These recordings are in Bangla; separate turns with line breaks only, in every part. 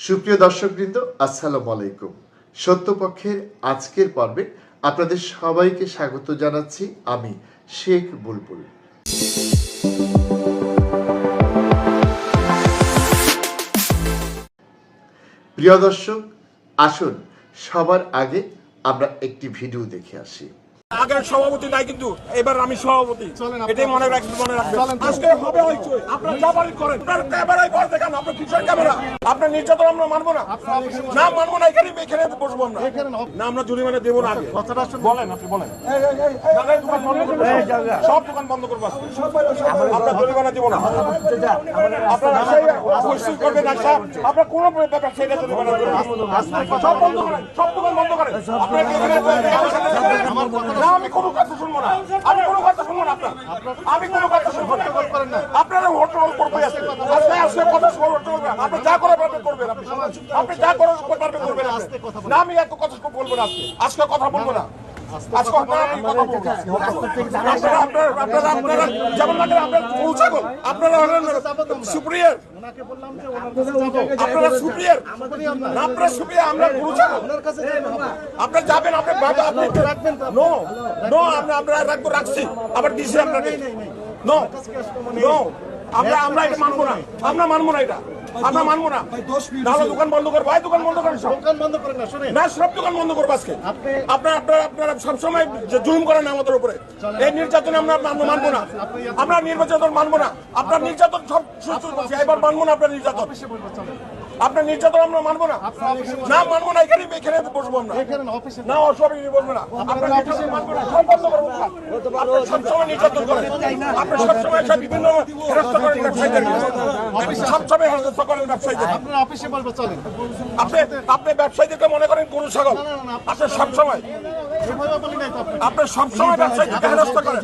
সুপ্রিয় দর্শকবৃন্দ, আসসালামু আলাইকুম। সত্যপক্ষের আজকের পর্বে আপনাদের সবাইকে স্বাগত জানাচ্ছি আমি শেখ বুলবুল। প্রিয় দর্শক, আসুন, সবার আগে আমরা একটি ভিডিও দেখে আসি।
আগের সভাপতি নাই কিন্তু এবার আমি সভাপতি। এটাই মনে রাখবেন মনে রাখবেন। আজকে হবে হইচই আপনারা যাবারই করেন। আপনার ক্যামেরায় করে দেখান আপনার কিসের ক্যামেরা। আপনার নির্যাতন আমরা মানবো না। না মানবো না এখানে এখানে বসবো আমরা। না আমরা জরিমানা দেবো না আগে। বলেন আপনি বলেন। না, না, সব দোকান বন্ধ করব। আপনার জরিমানা দেবো না। আপনারা করবেন আপনার কোনো ব্যাপার সেটা জরিমানা না। সব বন্ধ করেন সব করেন আমি কোনো কথা শুনব না। আমি কোনো কথা শুনব না আপনার। আমি কোনো কথা শুনব না। আপনারা করবে আজকে কথা আপনি যা করার পারবেন করবেন আপনি। আপনি যা করার পারবেন করবেন। না আমি এত কথা বলব না আজকে আজকে কথা বলব না। যাবেন নো নো আমরা রাখব রাখছি আবার দিছি আপনাকে আমরা আমরা এটা মানবো না। আমরা মানবো না এটা। আমরা মানবো না। তাহলে দোকান বন্ধ করব। ভাই দোকান বন্ধ করেন
দোকান বন্ধ করেন না শুনে
না সব দোকান বন্ধ করব আজকে। আপনার আপনারা আপনারা সবসময় জুম জুলুম করেন আমাদের উপরে। এই নির্যাতন আমরা মানবো মানবো না। আমরা নির্বাচন মানবো না। আপনার নির্যাতন সব সুস্থ এবার মানবো না আপনার নির্যাতন। আপনার নির্যাতন আমরা মানবো না। না মানবো না এখানে এখানে বসবো আমরা। না অসবই বলব না। আপনার নির্যাতন মানবো না। সব বন্ধ করব আপনি সবসময় নির্যাতন করেন। সবসময় সব বিভিন্ন হেরস্ত করেন ব্যবসায়ীদের আপনি সবসময় হেরস্ত করেন ব্যবসায়ীদের
আপনার অফিসে বলব চলেন।
আপনি আপনি ব্যবসায়ীদেরকে মনে করেন গরু ছাগল। আপনি সবসময়
এভাবে বলি নাই তো আপনি
আপনি সবসময় হেনস্থা করেন।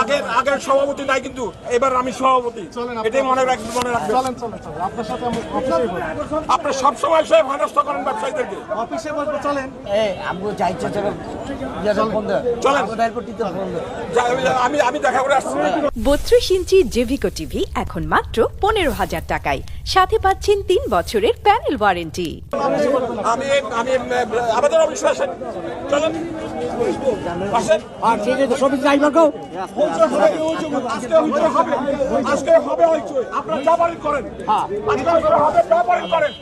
আগের আগের সভাপতি নাই কিন্তু এবার আমি সভাপতি। এটাই মনে রাখবেন মনে রাখবেন।
চলেন চলেন চলেন। আপনার সাথে আমি অফিসে বলব
আপনি সবসময় সে হেনস্থা করেন ব্যবসায়ীদেরকে।
অফিসে বলব চলেন।
আমগো যাইছে
বত্রিশ ইঞ্চি জেভিকো টিভি এখন মাত্র পনেরো হাজার টাকায়। সাথে পাচ্ছেন তিন বছরের প্যানেল ওয়ারেন্টি।
আমি আমি আমাদের অফিসে আসেন। চলেন। আসেন
আর ঠিক আছে সবই ড্রাইভার গো।
আজকে হবে। হইচই। আপনারা যা পারেন করেন আজকে হবে যা পারেন করেন।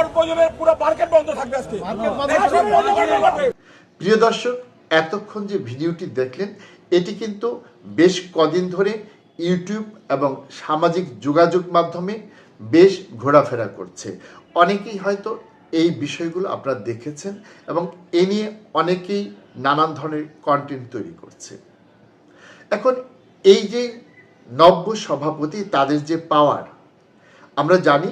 অল্প জনের পুরো মার্কেট বন্ধ থাকবে আজকে। সব বন্ধ করে দেবেন।
প্রিয় দর্শক এতক্ষণ যে ভিডিওটি দেখলেন এটি কিন্তু বেশ কদিন ধরে ইউটিউব এবং সামাজিক যোগাযোগ মাধ্যমে বেশ ঘোরাফেরা করছে। অনেকেই হয়তো এই বিষয়গুলো আপনারা দেখেছেন এবং এ নিয়ে অনেকেই নানান ধরনের কন্টেন্ট তৈরি করছে। এখন এই যে নব্য সভাপতি, তাদের যে পাওয়ার আমরা জানি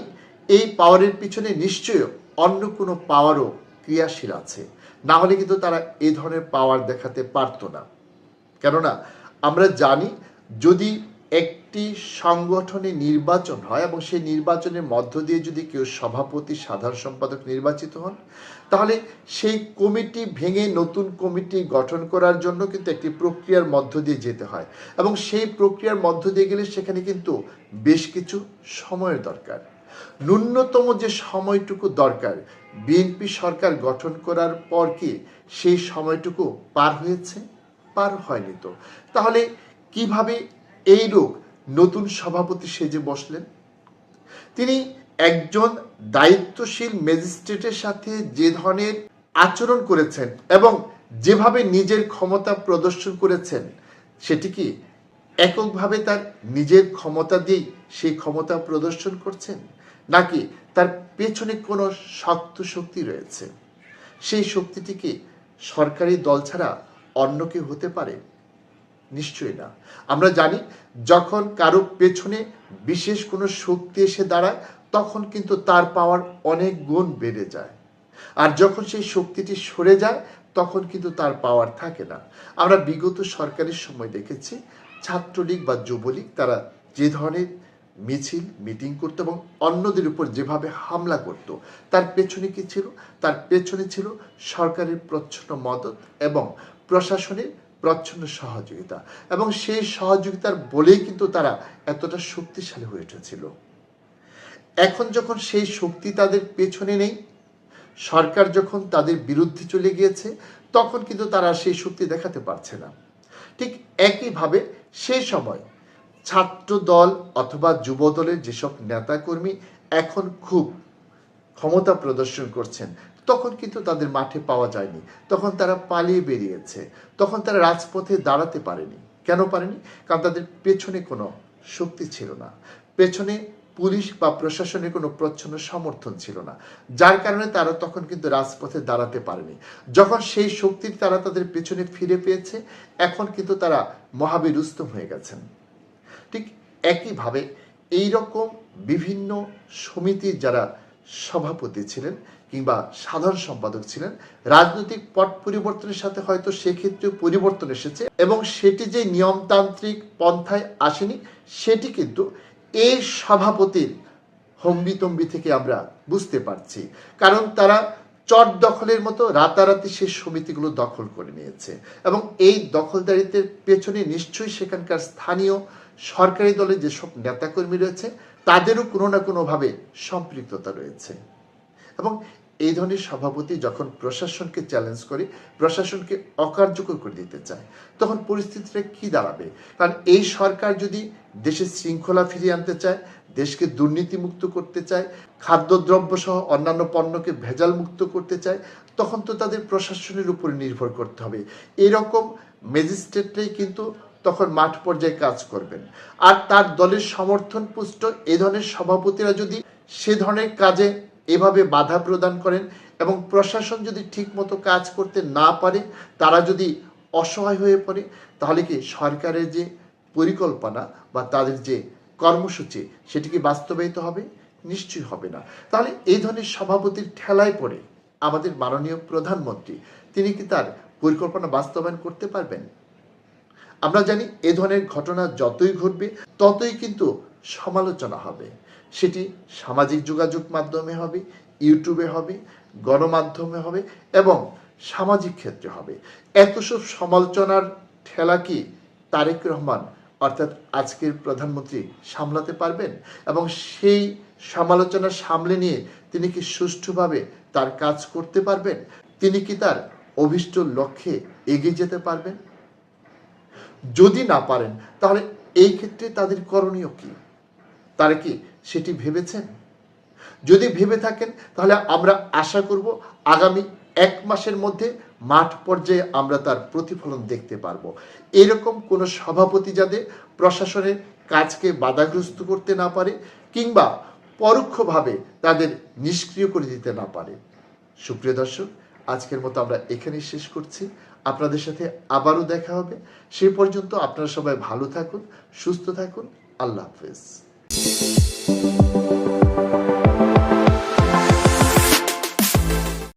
এই পাওয়ারের পিছনে নিশ্চয়ই অন্য কোনো পাওয়ারও ক্রিয়াশীল আছে। না হলে কিন্তু তারা এই ধরনের পাওয়ার দেখাতে পারতো না। কেননা আমরা জানি যদি একটি সংগঠনে নির্বাচন হয় এবং সেই নির্বাচনের মধ্য দিয়ে যদি কেউ সভাপতি, সাধারণ সম্পাদক নির্বাচিত হন, তাহলে সেই কমিটি ভেঙে নতুন কমিটি গঠন করার জন্য কিন্তু একটি প্রক্রিয়ার মধ্য দিয়ে যেতে হয়। এবং সেই প্রক্রিয়ার মধ্য দিয়ে গেলে সেখানে কিন্তু বেশ কিছু সময়ের দরকার। ন্যূনতম যে সময়টুকু দরকার, বিএনপি সরকার গঠন করার পর কি সেই সময়টুকু পার হয়েছে? পার হয়নি তো। তাহলে কীভাবে এই রোগ নতুন সভাপতি সেজে বসলেন। তিনি একজন দায়িত্বশীল ম্যাজিস্ট্রেটের সাথে যে ধরনের আচরণ করেছেন এবং যেভাবে নিজের ক্ষমতা প্রদর্শন করেছেন, সেটি কি এককভাবে তার নিজের ক্ষমতা দিয়েই সেই ক্ষমতা প্রদর্শন করছেন, নাকি তার পেছনে কোনো শক্ত শক্তি রয়েছে? সেই শক্তিটি কি সরকারি দল ছাড়া অন্য কেউ হতে পারে? নিশ্চয়ই না। আমরা জানি যখন কারও পেছনে বিশেষ কোনো শক্তি এসে দাঁড়ায়, তখন কিন্তু তার পাওয়ার অনেক গুণ বেড়ে যায়। আর যখন সেই শক্তিটি সরে যায়, তখন কিন্তু তার পাওয়ার থাকে না। আমরা বিগত সরকারের সময় দেখেছি, ছাত্রলীগ বা যুবলীগ তারা যে ধরনের মিছিল, মিটিং করতো এবং অন্যদের উপর যেভাবে হামলা করত, তার পেছনে কি ছিল? তার পেছনে ছিল সরকারের প্রচ্ছন্ন মদত এবং প্রশাসনের প্রচ্ছন্ন সহযোগিতা। এবং সেই সহযোগিতার বলেই কিন্তু তারা এতটা শক্তিশালী হয়ে উঠেছিল। এখন যখন সেই শক্তি তাদের পেছনে নেই, সরকার যখন তাদের বিরুদ্ধে চলে গিয়েছে, তখন কিন্তু তারা সেই শক্তি দেখাতে পারছে না। ঠিক একইভাবে সেই সময় ছাত্র দল অথবা যুব দলের যেসব নেতাকর্মী এখন খুব ক্ষমতা প্রদর্শন করছেন তখন কিন্তু তাদের মাঠে পাওয়া যায়নি। তখন তারা পালিয়ে বেরিয়েছে। তখন তারা রাজপথে দাঁড়াতে পারেনি। কেন পারেনি? কারণ তাদের পেছনে কোনো শক্তি ছিল না। পেছনে পুলিশ বা প্রশাসনের কোনো প্রচ্ছন্ন সমর্থন ছিল না। যার কারণে তারা তখন কিন্তু রাজপথে দাঁড়াতে পারেনি। যখন সেই শক্তির তারা তাদের পেছনে ফিরে পেয়েছে, এখন কিন্তু তারা মহাবীরুস্তম হয়ে গেছেন। ঠিক একইভাবে এই রকম বিভিন্ন সমিতির যারা সভাপতি ছিলেন কিংবা সাধারণ সম্পাদক ছিলেন। রাজনৈতিক পট পরিবর্তনের সাথে হয়তো সেক্ষেত্রে পরিবর্তন এসেছে এবং সেটি যে নিয়মতান্ত্রিক পন্থায় আসেনি, সেটি কিন্তু এই সভাপতির হম্বিতম্বি থেকে আমরা বুঝতে পারছি। কারণ তারা চট দখলের মতো রাতারাতি সেই সমিতিগুলো দখল করে নিয়েছে এবং এই দখলদারিত্বের পেছনে নিশ্চয়ই সেখানকার স্থানীয় সরকারি দলের যেসব নেতাকর্মী রয়েছে তাদেরও কোনো না কোনোভাবে সম্পৃক্ততা রয়েছে। এবং এই ধরনের সভাপতি যখন প্রশাসনকে চ্যালেঞ্জ করে, প্রশাসনকে অকার্যকর করে দিতে চায়, তখন পরিস্থিতিটা কি দাঁড়াবে? কারণ এই সরকার যদি দেশের শৃঙ্খলা ফিরিয়ে আনতে চায়, দেশকে দুর্নীতিমুক্ত করতে চায় খাদ্যদ্রব্য সহ অন্যান্য পণ্যকে ভেজাল মুক্ত করতে চায়, তখন তো তাদের প্রশাসনের উপরে নির্ভর করতে হবে। এরকম ম্যাজিস্ট্রেটরাই কিন্তু তখন মাঠ পর্যায়ে কাজ করবেন। আর তার দলের সমর্থন পুষ্ট এ ধরনের সভাপতিরা যদি সে ধরনের কাজে এভাবে বাধা প্রদান করেন এবং প্রশাসন যদি ঠিকমতো কাজ করতে না পারে, তারা যদি অসহায় হয়ে পড়ে, তাহলে কি সরকারের যে পরিকল্পনা বা তাদের যে কর্মসূচি, সেটি কি বাস্তবায়িত হবে? নিশ্চয়ই হবে না। তাহলে এই ধরনের সভাপতির ঠেলায় পড়ে আমাদের মাননীয় প্রধানমন্ত্রী, তিনি কি তার পরিকল্পনা বাস্তবায়ন করতে পারবেন? আমরা জানি এ ধরনের ঘটনা যতই ঘটবে, ততই কিন্তু সমালোচনা হবে। সেটি সামাজিক যোগাযোগ মাধ্যমে হবে, ইউটিউবে হবে, গণমাধ্যমে হবে এবং সামাজিক ক্ষেত্রে হবে। এত সব সমালোচনার ঠেলা কি তারেক রহমান অর্থাৎ আজকের প্রধানমন্ত্রী সামলাতে পারবেন? এবং সেই সমালোচনা সামলে নিয়ে তিনি কি সুষ্ঠুভাবে তার কাজ করতে পারবেন? তিনি কি তার অভিষ্ট লক্ষ্যে এগিয়ে যেতে পারবেন? যদি না পারেন, তাহলে এই ক্ষেত্রে তাদের করণীয় কি? তারা কি সেটি ভেবেছেন? যদি ভেবে থাকেন, তাহলে আমরা আশা করব আগামী এক মাসের মধ্যে মাঠ পর্যায়ে আমরা তার প্রতিফলন দেখতে পারব। এরকম কোনো সভাপতি যাতে প্রশাসনের কাজকে বাধাগ্রস্ত করতে না পারে কিংবা পরোক্ষভাবে তাদের নিষ্ক্রিয় করে দিতে না পারে। সুপ্রিয় দর্শক, আজকের মতো আমরা এখানেই শেষ করছি। আপনাদের সাথে আবারও দেখা হবে। সেই পর্যন্ত আপনারা সবাই ভালো থাকুন, সুস্থ থাকুন। আল্লাহ হাফেজ।